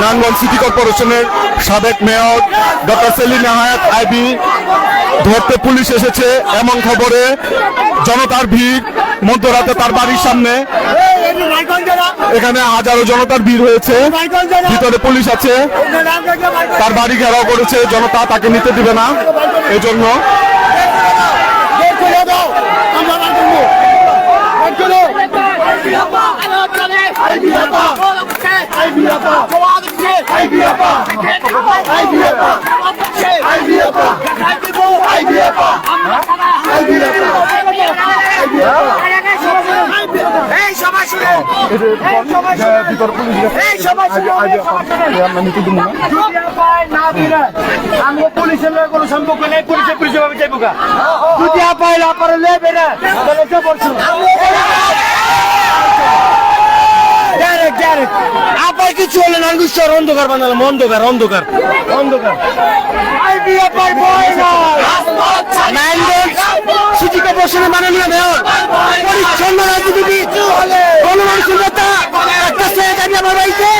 Narayanganj city কর্পোরেশনের সাবেক mayor doctor Selim হায়াত আইবি, ধরতে পুলিশ এসেছে এমন খবরে, জনতার ভিড়, মধ্যরাতে তার বাড়ির সামনে। এখানে হাজারো জনতার ভিড় হয়েছে, ভিতরে পুলিশ আছে। তার বাড়ি ঘেরাও করেছে, জনতা তাকে নিতে দিবে না। এজন্য এই সবাই শুনে ভিতরে পুলিশ এই সবাই শুনে আমরা পুলিশের লগে কোনো সম্পর্ক নেই পুলিশে পুলিশে ভাবে যাইব গা যদি আপাই লাপারে লেবে না তাহলে কে বলছো আপাই কিছু হলে নানগুশ্বর অন্ধকার বানালাম, অন্ধকার অন্ধকার অন্ধকার। আইবি আপাই বয় না নাইনগঞ্জ সিটি কর্পোরেশনের মাননীয় মেয়র পরিচ্ছন্ন রাজনীতিবিদ, গণমানুষের নেতা, একটা সৈয়দ আমার বাড়িতে।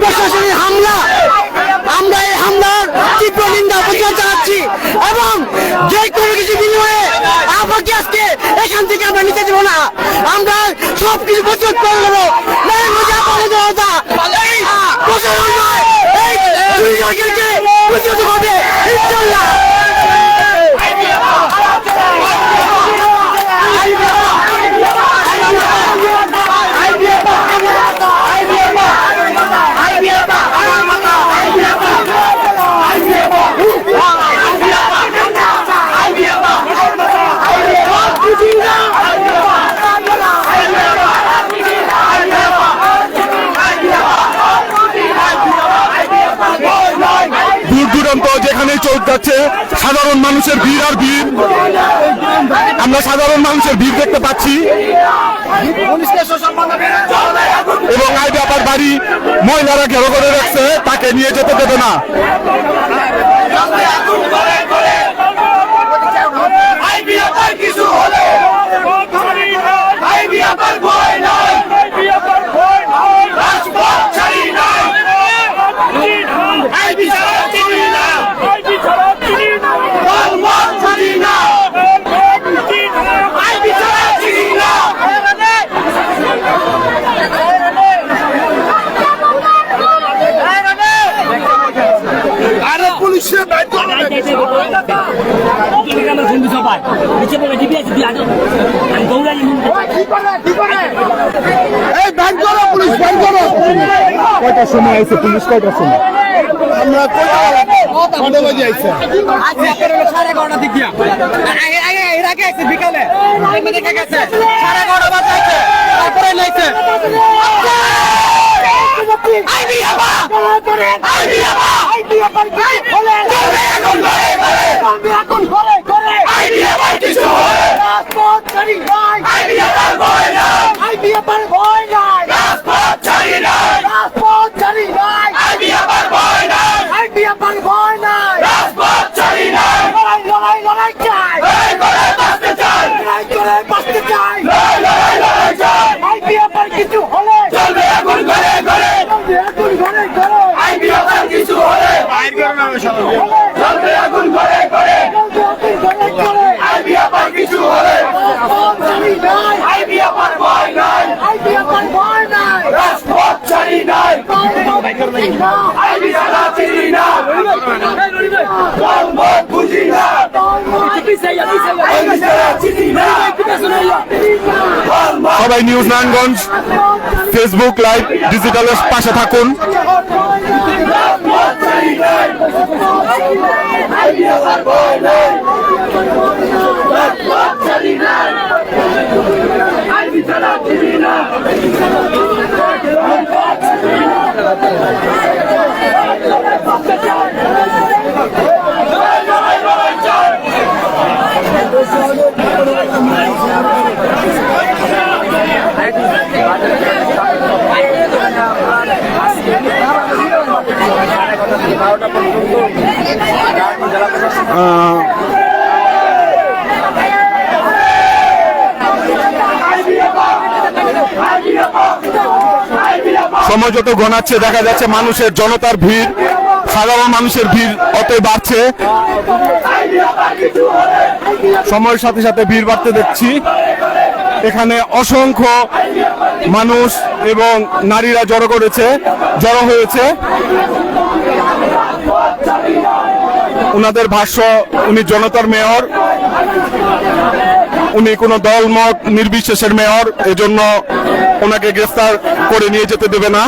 প্রশাসনের হামলা। নিন্দা এবং যে কোনো কিছু এখান থেকে আমরা সব কিছু প্রতিরোধ করে নেব নরেন্দ্র মোদী আপনাদের জনতা এই প্রশাসন নয় এই দুই সরকারকে প্রতিরোধ করবে ইনশাল্লাহ দূর দূরান্ত যেখানে চোখ যাচ্ছে, সাধারণ মানুষের ভিড় আর ভিড়। আমরা সাধারণ মানুষের ভিড় দেখতে পাচ্ছি। এবং আই ব্যাপার বাড়ি মহিলারা ঘেরো করে রাখছে, তাকে নিয়ে যেতে দেবে না। কয়টার সময় আছে পুলিশ কয়টার সময় আমরা কয়টা বাজে? আইছে। সাড়ে এগারোটা দিক দিয়া। এর আগে আছে বিকালে। দেখা গেছে সাড়ে এগারোটা বাজে আছে তারপরে নাইছে। আইবি আবা! আইবি আবা! আইবি আবা বলে? এখন করে আইবি আবা কিছু হয় রাজপথ ছাড়ি নাই আইবি আবা ভয় নাই আইবি আবা ভয় নাই রাজপথ ছাড়ি নাই রাজপথ ছাড়ি নাই আইবি আবা ভয় নাই আইবি আবা ভয় নাই রাজপথ ছাড়ি নাই লড়াই লড়াই লড়াই চাই লড়াই করে বাঁচতে চাই লড়াই করে বাঁচতে চাই লড়াই লড়াই লড়াই চাই আইবি আবা কিছু হলে চলবে এখন করে করে চলবে এখন করে করে আইবি আবা কিছু হলে চলবে এখন করে করে চলবে এখন করে করে আইবি আবা কিছু হলে রাজপথ ছাড়ি নাই আইবি আবার ভয় নাই আইবি আবার ভয় নাই রাজপথ ছাড়ি নাই আইবি ছাড়া চিনি না ধর্মত বুঝি না আইবি ছাড়া চিনি না ধর্মত সবাই নিউজ নারায়ণগঞ্জ ফেসবুক লাইভ ডিজিটালের পাশে থাকুন। রাজপথ ছাড়ি নাই আইবি আবার ভয় নাই রাজপথ ছাড়ি নাই আইবি ছাড়া চিনি না আহ, সময় যত ঘনাচ্ছে দেখা যাচ্ছে মানুষের জনতার ভিড়, সাধারণ মানুষের ভিড় অতই বাড়ছে। সময়ের সাথে সাথে ভিড় বাড়তে দেখছি। এখানে অসংখ্য মানুষ এবং নারীরা জড়ো করেছে, জড়ো হয়েছে। ওনাদের ভাষ্য, উনি জনতার মেয়র। উনি কোনো দল মত নির্বিশেষের মেয়র এজন্য ওনাকে গ্রেফতার করে নিয়ে যেতে দেবে না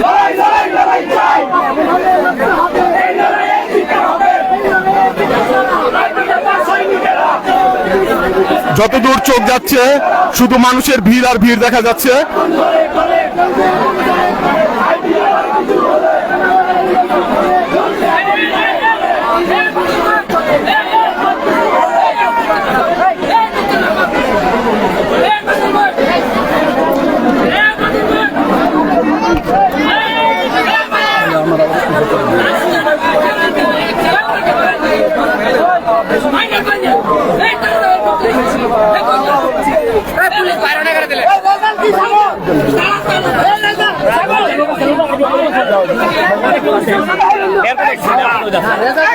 লড়াই লড়াই লড়াই চাই এই লড়াইয়ে জিততে হবে সৈনিকেরা যতদূর চোখ যাচ্ছে শুধু মানুষের ভিড় আর ভিড় দেখা যাচ্ছে পুলিশ বাইরে করে দিলে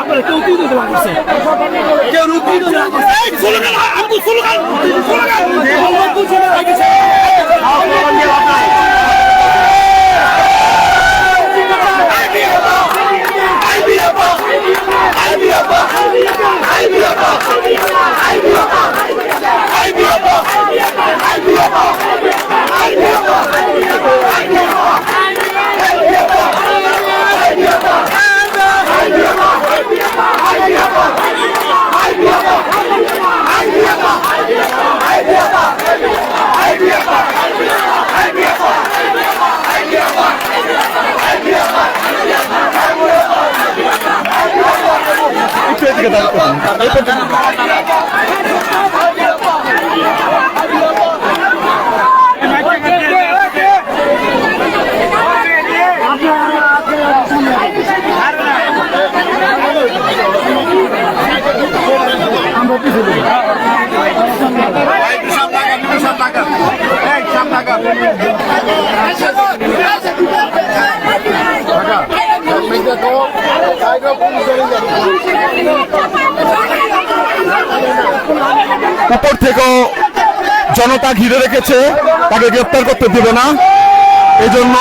আপনারা কেউ কেউ একটু এদিকে দাঁড়ান। এই পর্যন্ত। উপর থেকেও জনতা ঘিরে রেখেছে তাকে গ্রেপ্তার করতে দেবে না। এই জন্য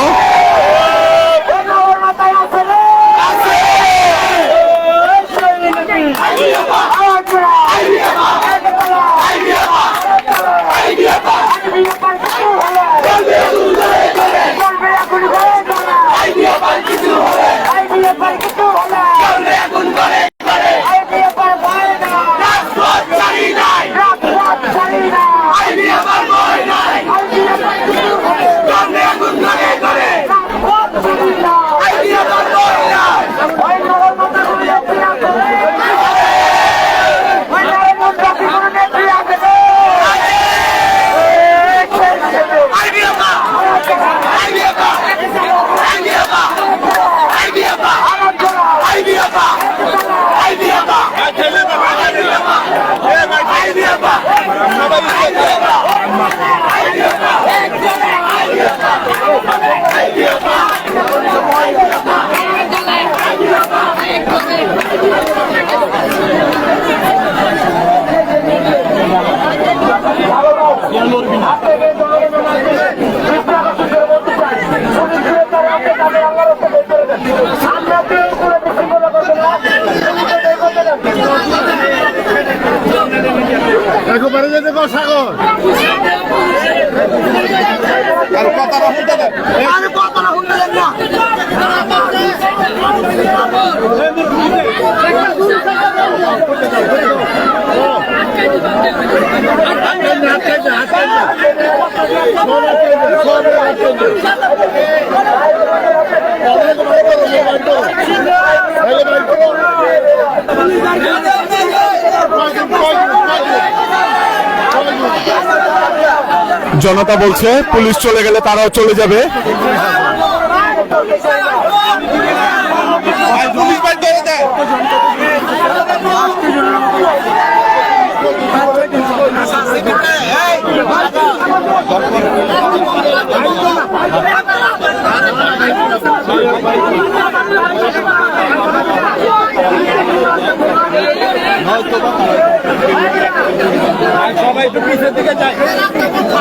যেতে কর সাগর। আর কথাটা শুনতে দেন। আমি কতটা শুনতে দেন না। জনতা বলছে পুলিশ চলে গেলে তারাও চলে যাবে পুলিশ বাড়ি ধরে দেয় সবাই একটু দিকে যায় কিছু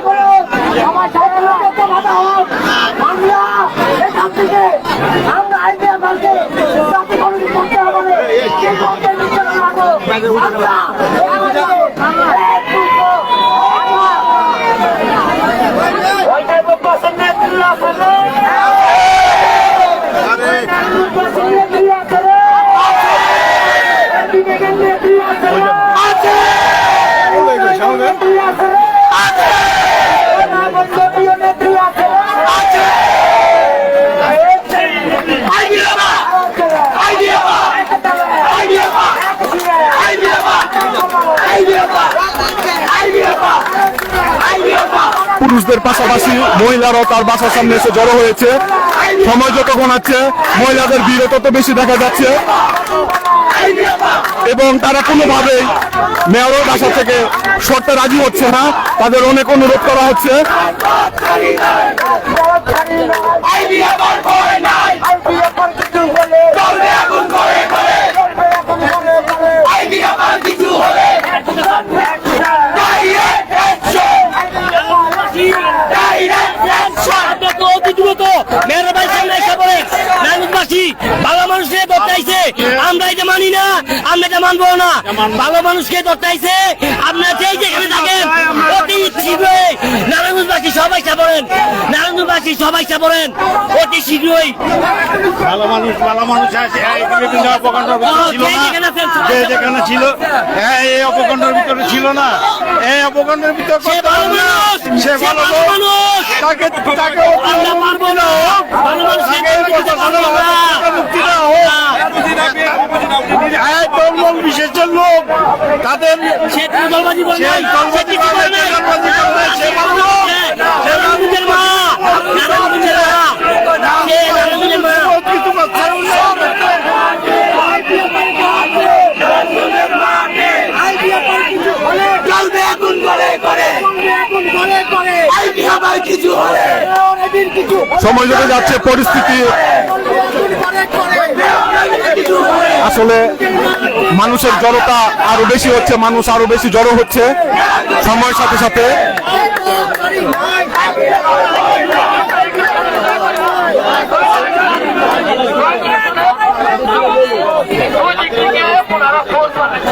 করে আমার স্বাধীনতা বাধা হোক আমরা এখান থেকে আমরা আইনে আমাকে জাতি কমিটি করতে হবে না। কে করতে দিচ্ছে না আমাকে? আমরা আমরা এক দুটো, আমরা- ওইটাই তো পছন্দ নেত্রী আছে রে। পছন্দ নেত্রী আছে রে। বিবেকের নেত্রী আছে রে। নেত্রী আছে রে। রামচন্দ্রীয় নেত্রী আছে রে। পুরুষদের পাশাপাশি মহিলারাও তার বাসার সামনে এসে জড়ো হয়েছে। সময় যত গোনাচ্ছে মহিলাদের ভিড়ও তত বেশি দেখা যাচ্ছে। এবং তারা কোনোভাবেই মেয়রের বাসা থেকে সরতে রাজি হচ্ছে না। তাদের অনেক অনুরোধ করা হচ্ছে। আপনাকে অতি দ্রুত মেয়ের ভাই সামনে এসে পড়ে নানুবাসী ভালো মানুষকে দত্তাইছে আমরা এটা মানি না আমরা এটা মানবো না। ভালো মানুষকে দত্তাইছে আপনারা যেই যেখানে থাকেন অতি শীঘ্রই নারায়ণবাসী সবাই সাপড়েন নারায়ণবাসী সবাই সাপড়েন অতি শীঘ্রই। ভালো মানুষ ভালো মানুষ আছে। এই অপকাণ্ডের ছিল যেখানে ছিল হ্যাঁ, এই অপকাণ্ডের ভিতরে ছিল না। এই অপকাণ্ডের ভিতরে সে ভালো মানুষ সে ভালো মানুষ। তাকে তাকে আমরা পারব না। ভালো থেকে মুক্তি দেওয়া হোক এই বিশেষজন লোক। তাদের সে দলবাজি বলে সে দলবাজি করে বলে নাই, নাই। দলবাজি করে নাই, সে ভালো লোক। সে নারায়ণগঞ্জের মা, নারায়ণগঞ্জের মা। সে নারায়ণগঞ্জের মা। কিছু করছে না। চলবে আগুন করে করে আগুন করে করে আইবি আবার কিছু হলে কিছু সময় যত যাচ্ছে পরিস্থিতি। আসলে মানুষের জড়তা আরও বেশি হচ্ছে মানুষ আরও বেশি জড়ো হচ্ছে। সময়ের সাথে সাথে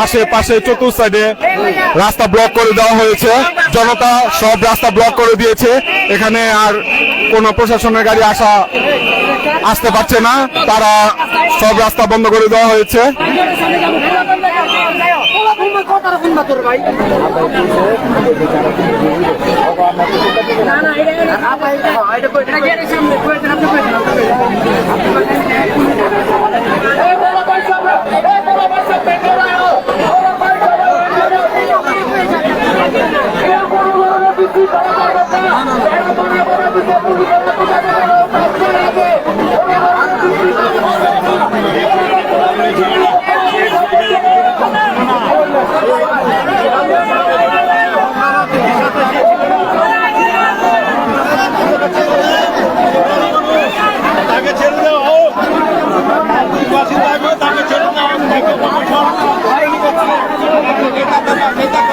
আশেপাশে চতুর্থ সাইডে রাস্তা ব্লক করে দেওয়া হয়েছে জনতা সব রাস্তা ব্লক করে দিয়েছে এখানে আর কোনো প্রশাসনের গাড়ি আসা আসতে পারছে না তারা সব রাস্তা বন্ধ করে দেওয়া হয়েছে 没干